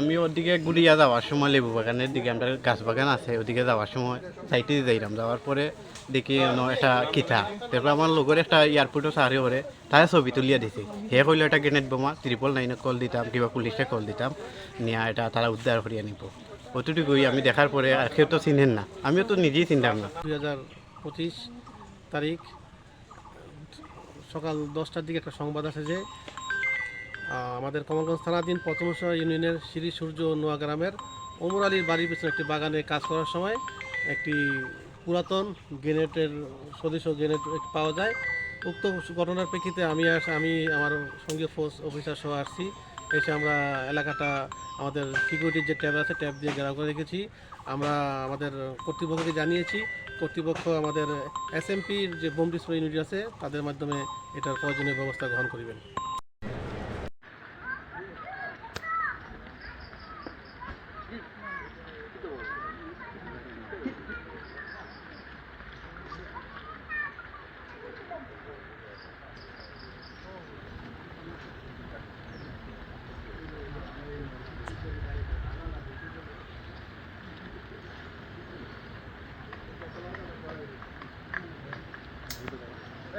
আমি ওদিকে গুড়িয়া যাওয়ার সময় লেবু বাগানের দিকে, আমরা গাছ বাগান আছে, ওদিকে যাওয়ার সময় সাইটে যাইলাম যাওয়ার পরে দেখি একটা কিতা। তারপর আমার লগর একটা এয়ারপোর্টও সাহারি করে তাই ছবি তুলিয়া দিছে। হে কইলে, এটা গ্রেনেড বোমা ত্রিপল নাইনে কল দিতাম, কিবা পুলিশে কল দিতাম, নিয়ে এটা তারা উদ্ধার করিয়া নিব অতটুকুই আমি দেখার পরে কেউ তো চিনেন না। আমিও তো নিজেই চিনতাম না। দুই হাজার পঁচিশ তারিখ সকাল দশটার দিকে একটা সংবাদ আসে যে আমাদের কমলগঞ্জ থানাধীন প্রথমশা ইউনিয়নের শ্রী সূর্য নোয়া গ্রামের ওমর আলীর বাড়ির পিছনে একটি বাগানে কাজ করার সময় একটি পুরাতন গ্রেনেটের সদস্য গ্রেনেড পাওয়া যায়। উক্ত ঘটনার প্রেক্ষিতে আমি আমি আমার সঙ্গে ফোর্স অফিসার সহ আসছি। এসে আমরা এলাকাটা, আমাদের সিকিউরিটির যে ট্যাব আছে ট্যাব দিয়ে ঘেরাও করে রেখেছি। আমরা আমাদের কর্তৃপক্ষকে জানিয়েছি। কর্তৃপক্ষ আমাদের এসএমপির যে বোম ডিসপ্লে ইউনিট আছে, তাদের মাধ্যমে এটার প্রয়োজনীয় ব্যবস্থা গ্রহণ করিবেন।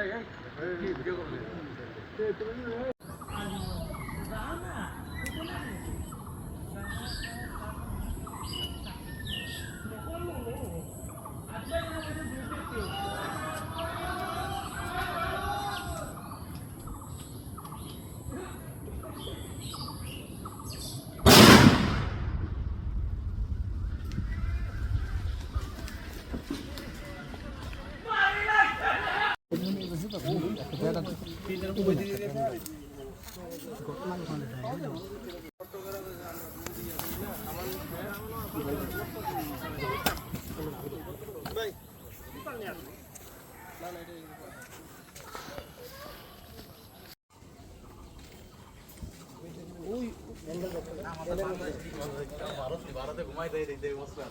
đây đấy. Đi kêu gọi ভারতে ঘুমাই দেয় দেখতে বসতে